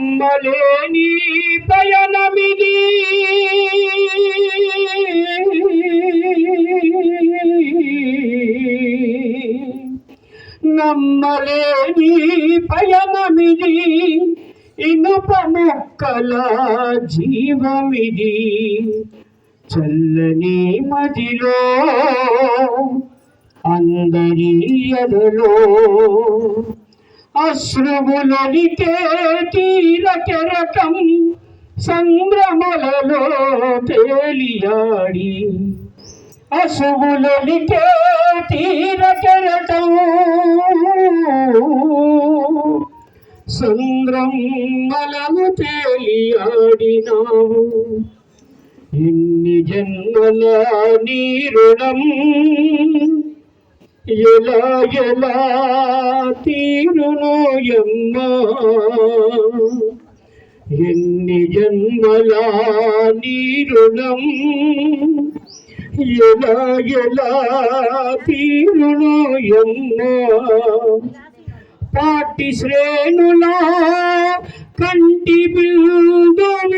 మలేని పయనమిది. నమ్మలేని పయనమిది. ఇనుప మొక్కల జీవమిది. చల్లని మదిలో అందరి ఎదలో అశ్రువులనికే తీర సంభ్రమలలో తేలియాడి. అశువులనికే తీర కెరటం సంద్రమలను తేలియాడినావు. ఎన్ని జన్మల నీరుణం ఎలా ఎలా తీరును ఎమ్మా ఎన్ని జన్మల నీరుణం ఎలా ఎలా తీరును ఎమ్మా పాటి శ్రేణులా కంటి బిల్లు